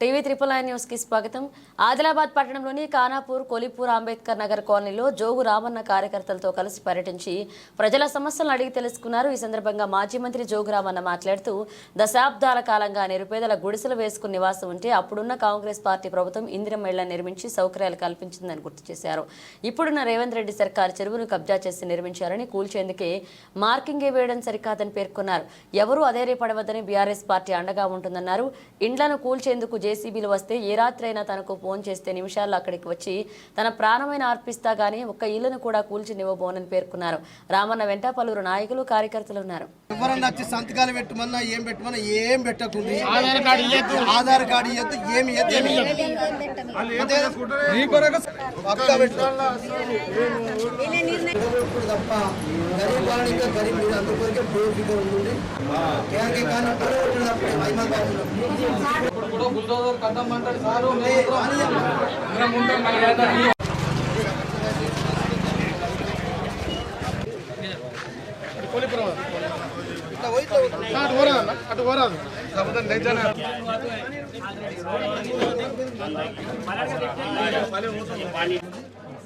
TV triple nine న్యూస్కి స్వాగతం. ఆదిలాబాద్ పట్టణంలోని ఖానాపూర్ కొలిపూర్ అంబేద్కర్ నగర్ కాలనీలో జోగు రామన్న కార్యకర్తలతో కలిసి పర్యటించి ప్రజల సమస్యలను అడిగి తెలుసుకున్నారు. ఈ సందర్భంగా మాజీ మంత్రి జోగు రామన్న మాట్లాడుతూ దశాబ్దాల కాలంగా నిరుపేదల గుడిసెలు వేసుకుని నివాసం ఉంటే అప్పుడున్న కాంగ్రెస్ పార్టీ ప్రభుత్వం ఇందిరమ్మ ఇళ్ళ నిర్మించి సౌకర్యాలు కల్పించిందని గుర్తు చేశారు. ఇప్పుడున్న రేవంత్ రెడ్డి సర్కార్ చెరువును కబ్జా చేసి నిర్మించారని కూల్చేందుకే మార్కింగే వేయడం సరికాదని పేర్కొన్నారు. ఎవరూ అధైర్యపడవద్దని బీఆర్ఎస్ పార్టీ అండగా ఉంటుందన్నారు. ఇండ్లను కూల్చేందుకు జేసీబీలు వస్తే ఏ రాత్రైనా తనకు ఫోన్ చేస్తే నిమిషాల్లో అక్కడికి వచ్చి తన ప్రాణమైన అర్పిస్తా గానీ ఒక్క ఇల్లును కూడా కూల్చినివ్వబోనని పేర్కొన్నారు. రామన్న వెంట పలువురు నాయకులు కార్యకర్తలు ఉన్నారు. ఎవరన్నా వచ్చి సంతకాలు పెట్టమన్నా ఏం పెట్టమన్నా ఏం పెట్టకుండా ఆధార్ కార్డు ఇవ్వద్దు ఆధార్ కార్డు ఇవ్వద్దు ఏమి ఇవ్వద్దు ఏమి పక్కా పెట్టు. ఇప్పుడు తప్ప గరీబ్ వాళ్ళని ఇంకా గరీబ్ మీద అందుకొరకే బేఫికర్ ఉండి పెట్టడం తప్ప మహిమ బాగుంది ఇట్లా పోయి ఇట్లా పోయి.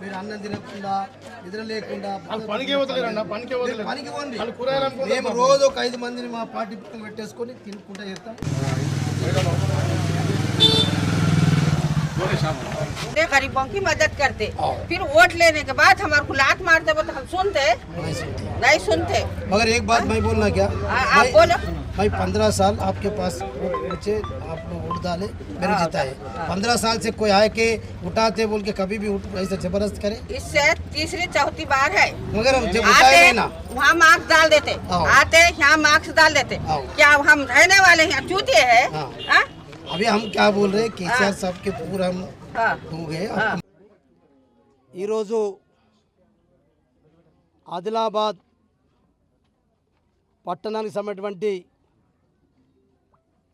మీరు అన్నం తినకుండా నిద్ర లేకుండా పనికి పనికి పనికి పోండి. మేము రోజు ఒక ఐదు మందిని మా పార్టీ పెట్టేసుకొని తినుకుంటా చేస్తాం. ने गरीबों की मदद करते। फिर वोट लेने के बाद हमारे को लात मारते वो तो हम सुनते। नहीं सुनते। मगर एक बात मैं बोलना क्या? आ- आप बोलो। मैं पंद्रह साल आपके पास वोट पूछे आप लोग वोट डाले मेरे जीता है पंद्रह साल से कोई आए के उठाते बोल के कभी भी उठ ऐसा ज़बरदस्त करे। इससे तीसरी चौथी बार है। मगर हम जब उठाए आते ना। वहाँ मार्क्स डाल देते। आते यहाँ मार्क्स डाल देते। क्या हम रहने वाले हैं? है? हाँ। हाँ? अभी हम क्या बोल रहे हैं केसीआर साहब के पूरा हम हाँ। हो गए ఈరోజు ఆదిలాబాద్ పట్టణానికి సంబంధించినటువంటి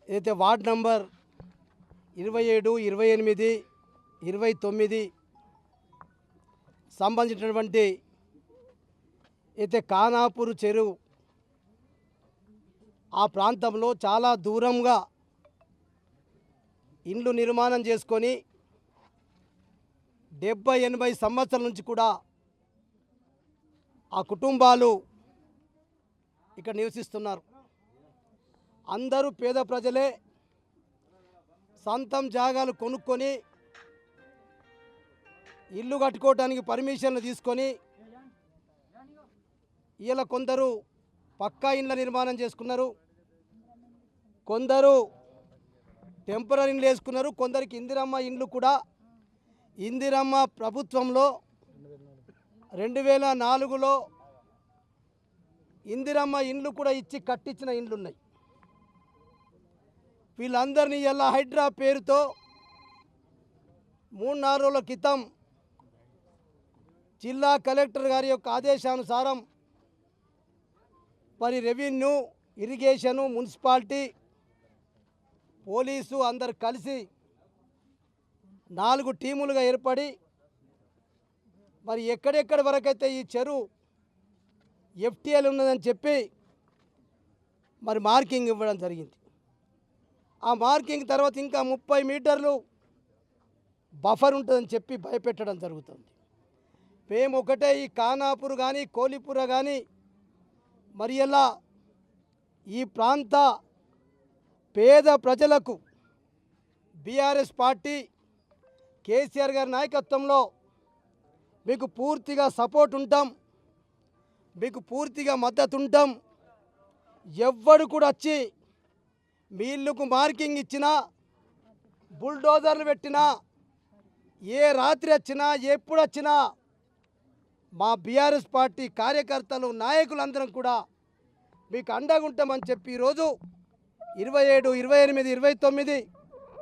ఏదైతే వార్డ్ నంబర్ ఇరవై ఏడు ఇరవై ఎనిమిది ఇరవై తొమ్మిది సంబంధించినటువంటి అయితే కానాపూర్ చెరువు ఆ ప్రాంతంలో చాలా దూరంగా ఇండ్లు నిర్మాణం చేసుకొని డెబ్బై ఎనభై సంవత్సరాల నుంచి కూడా ఆ కుటుంబాలు ఇక్కడ నివసిస్తున్నారు. అందరూ పేద ప్రజలే సొంతం జాగాలు కొనుక్కొని ఇల్లు కట్టుకోవడానికి పర్మిషన్లు తీసుకొని ఇలా కొందరు పక్కా ఇండ్ల నిర్మాణం చేసుకున్నారు. కొందరు టెంపరీ ఇండ్లు వేసుకున్నారు. కొందరికి ఇందిరమ్మ ఇండ్లు కూడా ఇందిరమ్మ ప్రభుత్వంలో రెండు వేల నాలుగులో ఇందిరమ్మ ఇండ్లు కూడా ఇచ్చి కట్టించిన ఇండ్లు ఉన్నాయి వీళ్ళందరినీ ఎలా హైడ్రా పేరుతో మూడు నాలుగు రోజుల క్రితం జిల్లా కలెక్టర్ గారి యొక్క ఆదేశానుసారం మరి రెవెన్యూ ఇరిగేషను మున్సిపాలిటీ పోలీసు అందరు కలిసి నాలుగు టీములుగా ఏర్పడి మరి ఎక్కడెక్కడి వరకైతే ఈ చెరువు ఎఫ్టీఎల్ ఉన్నదని చెప్పి మరి మార్కింగ్ ఇవ్వడం జరిగింది. ఆ మార్కింగ్ తర్వాత ఇంకా ముప్పై మీటర్లు బఫర్ ఉంటుందని చెప్పి భయపెట్టడం జరుగుతుంది. మేము ఒకటే ఈ కానాపూర్ కానీ కోలిపుర కానీ మరి ఎలా ఈ ప్రాంత పేద ప్రజలకు బీఆర్ఎస్ పార్టీ కేసీఆర్ గారి నాయకత్వంలో మీకు పూర్తిగా సపోర్ట్ ఉంటాం మీకు పూర్తిగా మద్దతు ఉంటాం. ఎవ్వడు కూడా వచ్చి మీ ఇల్లుకు మార్కింగ్ ఇచ్చినా బుల్డోజర్లు పెట్టినా ఏ రాత్రి వచ్చినా ఎప్పుడు వచ్చినా మా బీఆర్ఎస్ పార్టీ కార్యకర్తలు నాయకులందరం కూడా మీకు అండగా ఉంటామని చెప్పి ఈరోజు ఇరవై ఏడు ఇరవై ఎనిమిది ఇరవై తొమ్మిది.